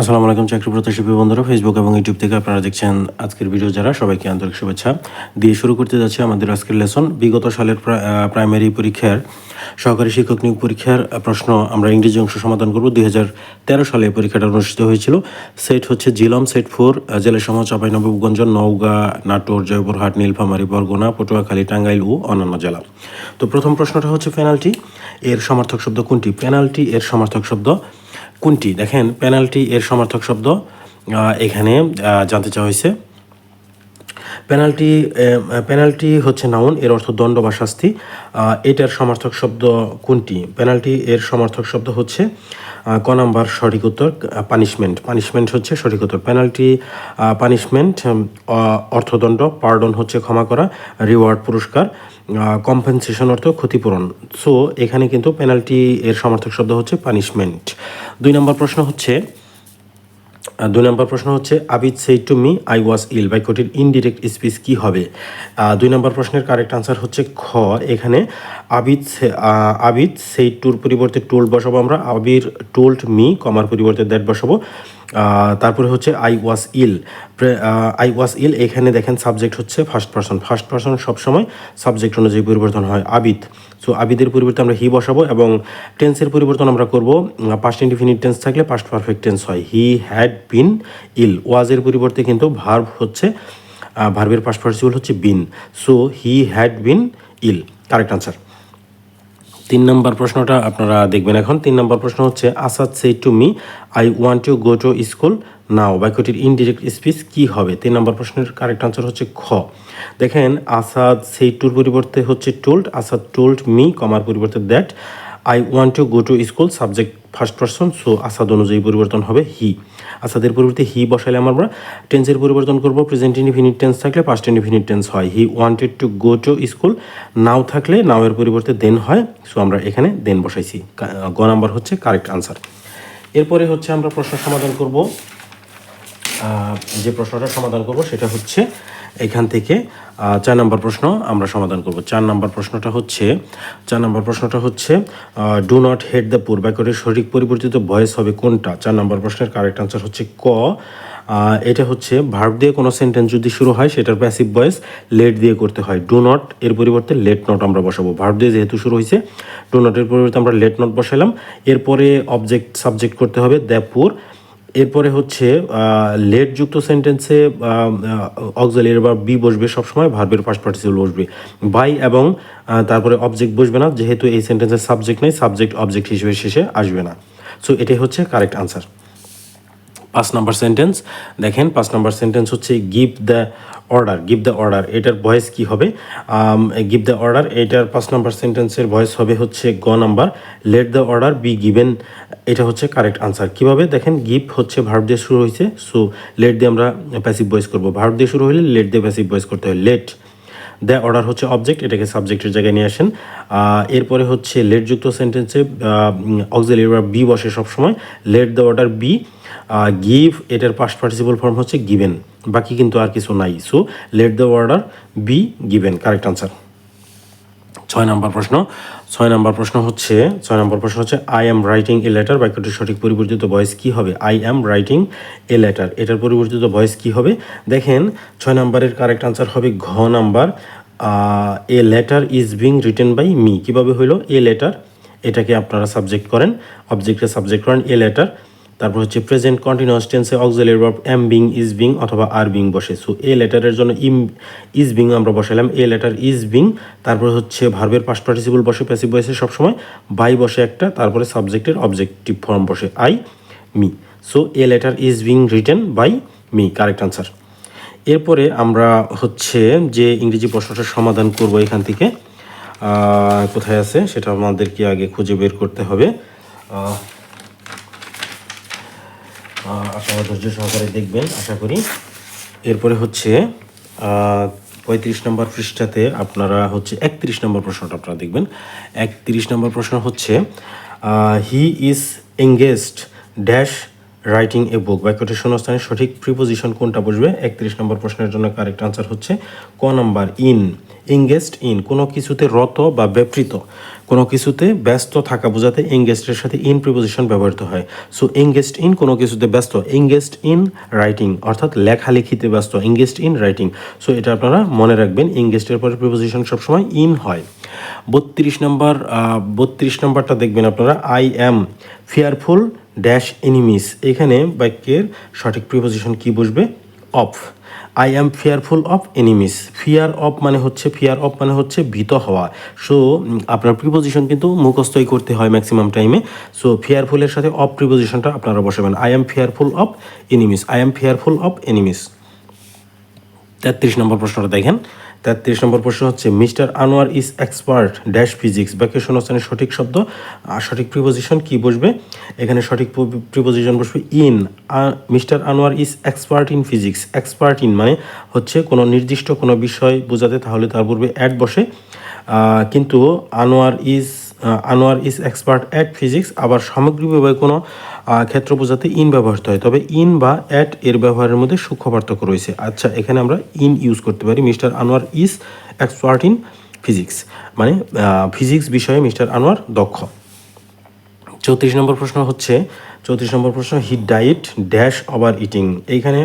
আসসালামু আলাইকুম, চাকরি প্রত্যাশী বন্ধুরা। ফেসবুক এবং ইউটিউব থেকে আপনারা দেখছেন আজকের ভিডিও যারা, সবাইকে আন্তরিক শুভেচ্ছা। দিয়ে শুরু করতে যাচ্ছে আমাদের আজকের লেসন বিগত সালের প্রাইমারি পরীক্ষার সহকারী শিক্ষক নিয়োগ পরীক্ষার প্রশ্ন আমরা ইংরেজি অংশ সমাধান করব। দুই হাজার তেরো সালে পরীক্ষাটা অনুষ্ঠিত হয়েছিল। সেট হচ্ছে জিলম সেট ফোর জেলা সমূহ চাঁপাইনবাবগঞ্জ নওগাঁ, নাটোর, জয়পুরহাট, নীলফামারী, বরগুনা, পটুয়াখালী, টাঙ্গাইল ও অন্যান্য জেলা। তো প্রথম প্রশ্নটা হচ্ছে পেনাল্টি এর সমার্থক শব্দ কোনটি? পেনাল্টি এর সমার্থক শব্দ কোনটি? দেখেন পেনাল্টি এর সমার্থক শব্দ এখানে জানতে চাওয়া হয়েছে। পেনাল্টি পেনাল্টি হচ্ছে নাউন এর অর্থ দণ্ড বা শাস্তি। এটার সমার্থক শব্দ কোনটি? পেনাল্টি এর সমার্থক শব্দ হচ্ছে ক নাম্বার সঠিক উত্তর পানিশমেন্ট পানিশমেন্ট হচ্ছে সঠিক উত্তর। পেনাল্টি পানিশমেন্ট অর্থদণ্ড পার্ডন হচ্ছে ক্ষমা করা রিওয়ার্ড পুরস্কার। কম্পেনসেশন অর্থ ক্ষতিপূরণ। সো এখানে কিন্তু পেনাল্টি এর সমর্থক শব্দ হচ্ছে পানিশমেন্ট দুই নম্বর প্রশ্ন হচ্ছে দুই নম্বর প্রশ্ন হচ্ছে Abid said to me I was ill বাক্যটির ইনডিরেক্ট স্পিচ কি হবে? দুই নম্বর প্রশ্নের কারেক্ট আনসার হচ্ছে খ। এখানে আবিদ আবিদ সেই টুর পরিবর্তে টোল্ড বসাবো আমরা। আবির টোল্ড মি কমার পরিবর্তে দ্যাট বসাবো। তারপরে হচ্ছে I was ill I was ইল এখানে দেখেন সাবজেক্ট হচ্ছে ফার্স্ট পার্সন ফার্স্ট পার্সন সবসময় সাবজেক্ট অনুযায়ী পরিবর্তন হয়, আবিদ. সো আবিদের পরিবর্তে আমরা হি বসাবো এবং টেন্সের পরিবর্তন আমরা করব পাস্ট ইনডিফিনিট টেন্স থাকলে পাস্ট পারফেক্ট টেন্স হয়। হি হ্যাড বিন ইল ওয়াজের পরিবর্তে কিন্তু ভার্ব হচ্ছে ভার্বের পাস্ট পার্টিসিপল হচ্ছে been so he had been ill correct answer তিন নম্বর প্রশ্নটা আপনারা দেখবেন এখন। তিন নম্বর প্রশ্ন হচ্ছে, Asad said to me I want to go to school now বাক্যটির ইনডিরেক্ট স্পিচ কি হবে? তিন নম্বর প্রশ্নের কারেক্ট আনসার হচ্ছে খ। দেখেন, আসাদ সেই টুর পরিবর্তে হচ্ছে টোল্ড আসাদ টোল্ড মি কমার পরিবর্তে that I want to go to school subject first person so Asad অনুযায়ী পরিবর্তন হবে হি আসাদের পরিবর্তে হি বসালে আমরা টেন্সের পরিবর্তন করব। প্রেজেন্ট ইনডিফিনিট টেন্স থাকলে পাস্ট ইনডিফিনিট টেন্স হয়। He wanted to go to school now থাকলে নাও এর পরিবর্তে দেন হয়। সো আমরা এখানে দেন বসাইছি। গ নাম্বার হচ্ছে কারেক্ট আনসার এরপরে হচ্ছে আমরা প্রশ্ন সমাধান করব। যে প্রশ্নটা সমাধান করব, সেটা হচ্ছে এখান থেকে চার নম্বর প্রশ্ন আমরা সমাধান করব। চার নম্বর প্রশ্নটা হচ্ছে, চার নম্বর প্রশ্নটা হচ্ছে do not head the poor বাক্যটির সঠিক পরিবর্তিত ভয়েস হবে কোনটা? চার নম্বর প্রশ্নের কারেক্ট আনসার হচ্ছে ক। এটা হচ্ছে ভার্ব দিয়ে কোনো সেন্টেন্স যদি শুরু হয়, সেটার প্যাসিভ ভয়েস লেট দিয়ে করতে হয়। ডু নট এর পরিবর্তে লেট নট আমরা বসাবো। ভার্ব দিয়ে যেহেতু শুরু হয়েছে ডু নটের পরিবর্তে আমরা লেট নট বসালাম। এরপরে অবজেক্ট সাবজেক্ট করতে হবে দ্য পুর এরপরে হচ্ছে লেট যুক্ত সেন্টেন্সে অক্সালিয়ারি বা বি বসবে সবসময় ভার্বের ফার্স্ট পার্টিসিপল বসবে। বাই এবং তারপরে অবজেক্ট বসবে না, যেহেতু এই সেন্টেন্সের সাবজেক্ট নেই সাবজেক্ট অবজেক্ট হিসেবে শেষে আসবে না। সো এটাই হচ্ছে কারেক্ট আনসার পাঁচ নাম্বার সেন্টেন্স দেখেন পাঁচ নাম্বার সেন্টেন্স হচ্ছে give the order give the order এটার ভয়েস কি হবে? গিভ দ্য অর্ডার এটার পাঁচ নাম্বার সেন্টেন্সের ভয়েস হবে হচ্ছে গ number let the order be given এটা হচ্ছে কারেক্ট আনসার কীভাবে? দেখেন গিভ হচ্ছে ভার্ব দিয়ে শুরু হয়েছে সো লেট দিয়ে আমরা প্যাসিভ ভয়েস করব। ভার্ব দিয়ে শুরু হলে লেট দিয়ে প্যাসিভ ভয়েস করতে হয়। লেট দ্য অর্ডার হচ্ছে অবজেক্ট এটাকে সাবজেক্টের জায়গায় নিয়ে আসেন। এরপরে হচ্ছে লেটযুক্ত সেন্টেন্সে অক্সিলারি বা বসে সবসময়। Let the order be give এটার পাস্ট পার্টিসিপল ফর্ম হচ্ছে গিভেন বাকি কিন্তু আর কিছু নাই। So let the order be given correct answer ছয় নম্বর প্রশ্ন। ছয় নম্বর প্রশ্ন হচ্ছে, ছয় নম্বর প্রশ্ন হচ্ছে I am writing a letter বাক্যটির সঠিক পরিবর্তিত ভয়েস কী হবে? I am writing a letter এটার পরিবর্তিত ভয়েস কী হবে? দেখেন, ছয় নম্বরের কারেক্ট আনসার হবে ঘ number. A letter is being written by me কীভাবে হইল? এ লেটার এটাকে আপনারা সাবজেক্ট করেন। অবজেক্টে সাবজেক্ট করেন এ লেটার তারপর হচ্ছে প্রেজেন্ট কন্টিনিউয়াস টেন্সে auxiliary verb am being is being অথবা আর বিং বসে। সো এ লেটারের জন্য ইম ইজ বিং আমরা বসালাম এ লেটার ইজ বিং তারপর হচ্ছে ভার্বের পাস্ট পার্টিসিপল বসে প্যাসিভ ভয়েসে সবসময় বাই বসে একটা, তারপরে সাবজেক্টের অবজেক্টিভ ফর্ম বসে I me so a letter is being written by me correct answer এরপরে আমরা হচ্ছে যে ইংরেজি প্রশ্নটার সমাধান করব এখান থেকে কোথায় আছে? সেটা আমাদেরকে আগে খুঁজে বের করতে হবে। আপনারা ধৈর্য সহকারে দেখবেন, আশা করি। এরপরে হচ্ছে পঁয়ত্রিশ নম্বর পৃষ্ঠাতে আপনারা হচ্ছে একত্রিশ নম্বর প্রশ্নটা আপনারা দেখবেন। একত্রিশ নম্বর প্রশ্ন হচ্ছে he is engaged dash writing a book বাক্যটির শূন্যস্থানে সঠিক প্রিপোজিশন কোনটা বসবে? একত্রিশ নম্বর প্রশ্নের জন্য কারেক্ট আনসার হচ্ছে ক নাম্বার ইন এঙ্গেজড ইন কোনো কিছুতে রত বা ব্যাপৃত কোনো কিছুতে ব্যস্ত থাকা বোঝাতে এঙ্গেজডের সাথে ইন প্রিপোজিশন ব্যবহৃত হয়। সো এঙ্গেজড ইন কোনো কিছুতে ব্যস্ত। এঙ্গেজড ইন রাইটিং, অর্থাৎ লেখালেখিতে ব্যস্ত। Engaged in writing. সো, এটা আপনারা মনে রাখবেন এঙ্গেজডের পরে প্রিপোজিশন সবসময় ইন হয়। বত্রিশ নম্বর বত্রিশ নম্বরটা দেখবেন আপনারা, I am fearful dash enemies. এখানে বাক্যের সঠিক প্রিপোজিশন কি বসবে of. I am fearful of enemies fear of মানে হচ্ছে ফিয়ার অফ মানে হচ্ছে ভীত হওয়া। সো আপনার প্রিপোজিশন কিন্তু মুখস্থই করতে হয় ম্যাক্সিমাম টাইমে সো ফিয়ারফুলের সাথে অফ প্রিপোজিশনটা আপনারা বসাবেন। I am fearful of enemies I am fearful of enemies তেত্রিশ নম্বর প্রশ্নটা দেখেন। তেত্রিশ নম্বর প্রশ্ন হচ্ছে, Mister Anwar is expert dash physics. ব্যাকেশন শূন্যস্থানের সঠিক শব্দ আর সঠিক প্রিপোজিশন কি বসবে? এখানে সঠিক প্রিপোজিশন বসবে in Mister Anwar is expert in physics. Expert in মানে হচ্ছে কোনো নির্দিষ্ট কোনো বিষয় বোঝাতে, তাহলে তার পূর্বে অ্যাড বসে। কিন্তু Anwar is Anwar is expert at physics আবার সামগ্রিকভাবে কোনো ক্ষেত্র বোঝাতে ইন ব্যবহৃত হয়। তবে ইন বা অ্যাট এর ব্যবহারের মধ্যে সূক্ষ্ম পার্থক্য রয়েছে। আচ্ছা এখানে আমরা ইন ইউজ করতে পারি। Mister Anwar is expert in physics মানে ফিজিক্স বিষয়ে মিস্টার আনোয়ার দক্ষ। চৌত্রিশ নম্বর প্রশ্ন হচ্ছে, চৌত্রিশ নম্বর প্রশ্ন he died dash over eating এইখানে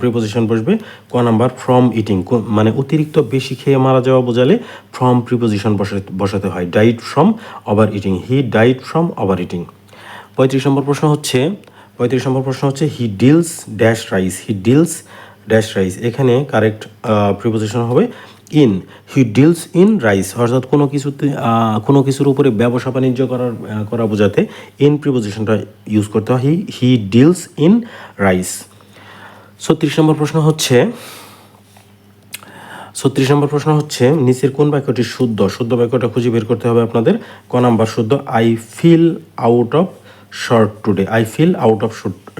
প্রিপোজিশন বসবে, ক নাম্বার ফ্রম ইটিং মানে অতিরিক্ত বেশি খেয়ে মারা যাওয়া বোঝালে ফ্রম প্রিপোজিশন বসাতে হয়। ডাইট ফ্রম ওভার ইটিং হি ডাইট ফ্রম ওভার ইটিং পঁয়ত্রিশ নম্বর প্রশ্ন হচ্ছে, পঁয়ত্রিশ নম্বর প্রশ্ন হচ্ছে he deals dash rice he deals dash rice এখানে কারেক্ট প্রিপোজিশন হবে। In he deals in rice অর্থাৎ কোনো কিছুতে কোনো কিছুর উপরে ব্যবসা বাণিজ্য করার করা বোঝাতে ইন প্রিপোজিশনটা ইউজ করতে হয় he he deals in rice ছত্রিশ নম্বর প্রশ্ন হচ্ছে, ছত্রিশ নম্বর প্রশ্ন হচ্ছে, নিচের কোন বাক্যটি শুদ্ধ? শুদ্ধ বাক্যটা খুঁজে বের করতে হবে আপনাদের। ক নাম্বার শুদ্ধ? I feel out of short today I feel out of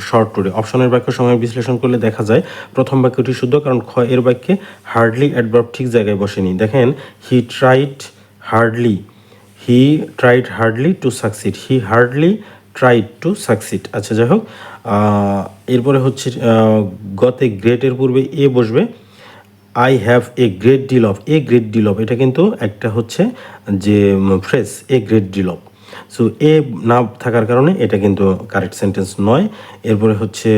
short today অপশনের বাক্য সময় বিশ্লেষণ করলে দেখা যায় প্রথম বাক্যটি শুদ্ধ, কারণ খ এর বাক্যে হার্ডলি অ্যাডভার্ব ঠিক জায়গায় বসেনি। দেখেন he tried hardly he tried hardly to succeed he hardly tried to succeed আচ্ছা যাই হোক এরপরে হচ্ছে গতে গ্রেটের পূর্বে এ বসবে। I have a great deal of a great deal of এটা কিন্তু একটা হচ্ছে যে phrase a great deal of so a না থাকার কারণে এটা কিন্তু কারেক্ট সেন্টেন্স নয়। এরপরে হচ্ছে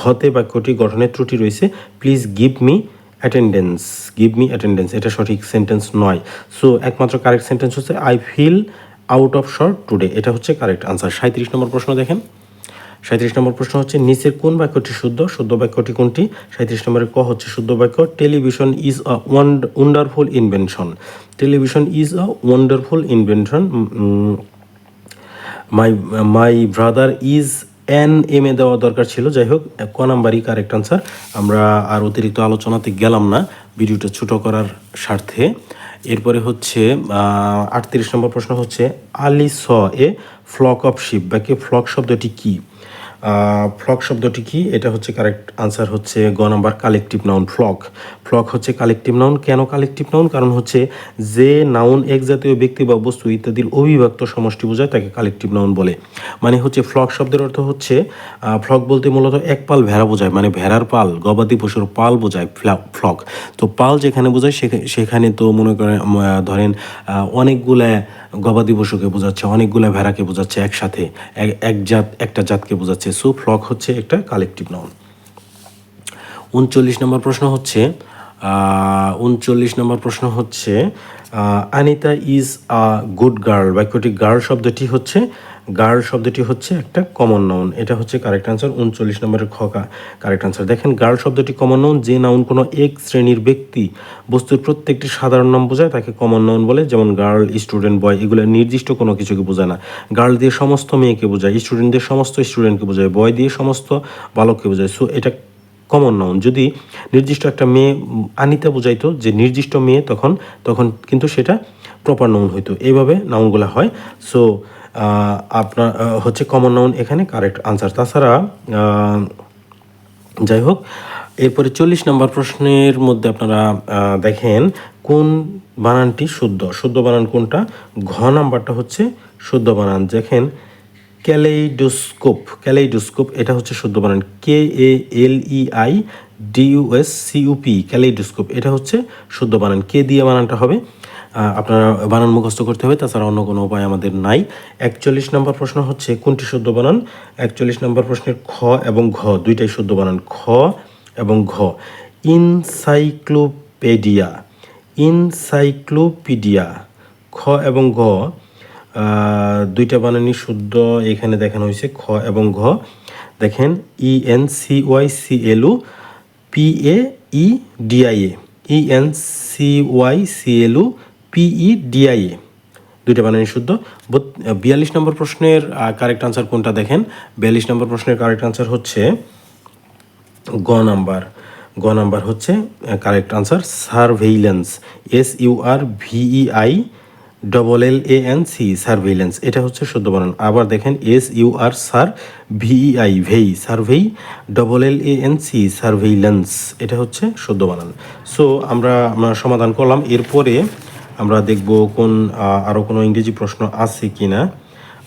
ঘতে বাক্যটি গঠনের ত্রুটি রয়েছে। Please give me attendance give me attendance এটা সঠিক সেন্টেন্স নয়। সো একমাত্র কারেক্ট সেন্টেন্স হচ্ছে I feel out of short today এটা হচ্ছে কারেক্ট আনসার সাঁত্রিশ নম্বর প্রশ্ন দেখেন। সাঁত্রিশ নম্বর প্রশ্ন হচ্ছে, নিচের কোন বাক্যটি শুদ্ধ? শুদ্ধ বাক্যটি কোনটি? সাঁত্রিশ নম্বরের ক হচ্ছে শুদ্ধ বাক্য, television is a wonderful invention. Television is a wonderful invention. My my brother is an M A দেওয়া দরকার ছিল। যাই হোক, ক নাম্বারই কারেক্ট আনসার। আমরা আর অতিরিক্ত আলোচনাতে গেলাম না, ভিডিওটা ছোট করার স্বার্থে। এরপরে হচ্ছে আটত্রিশ নম্বর প্রশ্ন হচ্ছে, Ali saw, a flock of sheep, বাকি ফ্লক শব্দটি কী? ফ্লক শব্দটি কি? এটা হচ্ছে কারেক্ট আনসার হচ্ছে গ number collective noun flock. Flock হচ্ছে কালেকটিভ নাউন। কেন কালেকটিভ নাউন? কারণ হচ্ছে যে নাউন এক জাতীয় ব্যক্তি বা বস্তু ইত্যাদির অবিভক্ত সমষ্টি বোঝায় তাকে কালেকটিভ নাউন বলে। মানে হচ্ছে ফ্লক শব্দের অর্থ হচ্ছে ফ্লক বলতে মূলত এক পাল ভেড়া বোঝায় মানে ভেড়ার পাল, গবাদি পশুর পাল বোঝায় ফ্লক। তো পাল যেখানে বোঝায় সেখা- সেখানে তো মনে করেন ধরেন অনেকগুলা গবাদি পশুকে বোঝাচ্ছে, অনেকগুলো ভেড়াকে বোঝাচ্ছে একসাথে। এক- জাত, একটা জাতকে বোঝাচ্ছে। সো ফ্লক হচ্ছে একটা কালেকটিভ নাউন উনচল্লিশ নম্বর প্রশ্ন হচ্ছে উনচল্লিশ নম্বর প্রশ্ন হচ্ছে Anita is a good girl. বাক্যটি গার্ল শব্দটি হচ্ছে, গার্ল শব্দটি হচ্ছে একটা কমন নাউন এটা হচ্ছে কারেক্ট আনসার উনচল্লিশ নম্বরের খকা কারেক্ট আনসার দেখেন, গার্ল শব্দটি কমন নাউন যে নাউন কোনো এক শ্রেণির ব্যক্তি বস্তুর প্রত্যেকটি সাধারণ নাম বোঝায়, তাকে কমন নাউন বলে, যেমন গার্ল, স্টুডেন্ট, বয়, এগুলো নির্দিষ্ট কোনো কিছুকে বোঝায় না। গার্ল দিয়ে সমস্ত মেয়েকে বোঝায় স্টুডেন্ট দিয়ে সমস্ত স্টুডেন্টকে বোঝায়, বয় দিয়ে সমস্ত বালককে বোঝায়। সো এটা কমন নাউন যদি নির্দিষ্ট একটা মেয়ে আনিতা বোঝাইতো যে নির্দিষ্ট মেয়ে, তখন তখন কিন্তু সেটা প্রপার নাউন হইতো। এইভাবে নাউনগুলো হয়। সো আপনার হচ্ছে কমন নাউন এখানে কারেক্ট আনসার তাছাড়া যাই হোক, এরপরে চল্লিশ নম্বর প্রশ্নের মধ্যে আপনারা দেখেন কোন বানানটি শুদ্ধ? শুদ্ধ বানান কোনটা? ঘ নাম্বারটা হচ্ছে শুদ্ধ বানান। দেখেন ক্যালেইডোস্কোপ ক্যালেইডোস্কোপ, এটা হচ্ছে শুদ্ধ বানান K A L E I D U S C U P kaleidoscope, এটা হচ্ছে শুদ্ধ বানান। কে দিয়ে বানানটা হবে। আপনারা বানান মুখস্থ করতে হবে, তাছাড়া অন্য কোনো উপায় আমাদের নাই। একচল্লিশ নম্বর প্রশ্ন হচ্ছে, কোনটি শুদ্ধ বানান? একচল্লিশ নম্বর প্রশ্নের খ এবং ঘ, দুইটাই শুদ্ধ বানান। খ এবং ঘ। ইনসাইক্লোপেডিয়া, ইনসাইক্লোপিডিয়া, খ এবং ঘ দুইটা বানানই শুদ্ধ এখানে দেখানো হয়েছে খ এবং ঘ। দেখেন E N C Y C L O P A E D I A E N C Y C L O P E D I A দুইটা বানানি শুদ্ধ। বিয়াল্লিশ নম্বর প্রশ্নের কারেক্ট আনসার কোনটা দেখেন? বিয়াল্লিশ নম্বর প্রশ্নের কারেক্ট আনসার হচ্ছে গ নাম্বার। গ নাম্বার হচ্ছে correct answer surveillance S U R V E I double L A N C surveillance এটা হচ্ছে শুদ্ধ বানান আবার দেখেন এস ইউ আর সার ভিই আই ভেই সার্ভেই double L A N C surveillance এটা হচ্ছে শুদ্ধ বানান সো আমরা সমাধান করলাম। এরপরে আমরা দেখব কোন আহ, আরও কোনো ইংরেজি প্রশ্ন আছে কিনা।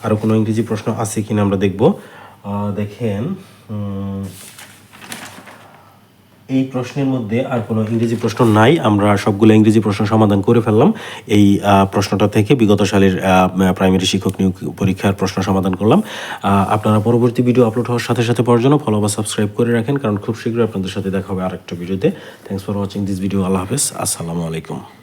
আরও কোনো ইংরেজি প্রশ্ন আছে কি না আমরা দেখব। দেখেন এই প্রশ্নের মধ্যে আর কোনো ইংরেজি প্রশ্ন নাই। আমরা সবগুলো ইংরেজি প্রশ্ন সমাধান করে ফেললাম। এই প্রশ্নটা থেকে বিগত সালের প্রাইমারি শিক্ষক নিয়োগ পরীক্ষার প্রশ্ন সমাধান করলাম। আপনারা পরবর্তী ভিডিও আপলোড হওয়ার সাথে সাথে পাওয়ার জন্য ফলো বা সাবস্ক্রাইব করে রাখেন, কারণ খুব শীঘ্রই আপনাদের সাথে দেখা হবে আরেকটা ভিডিওতে thanks for watching this video আল্লাহ হাফেজ। আসসালামু আলাইকুম।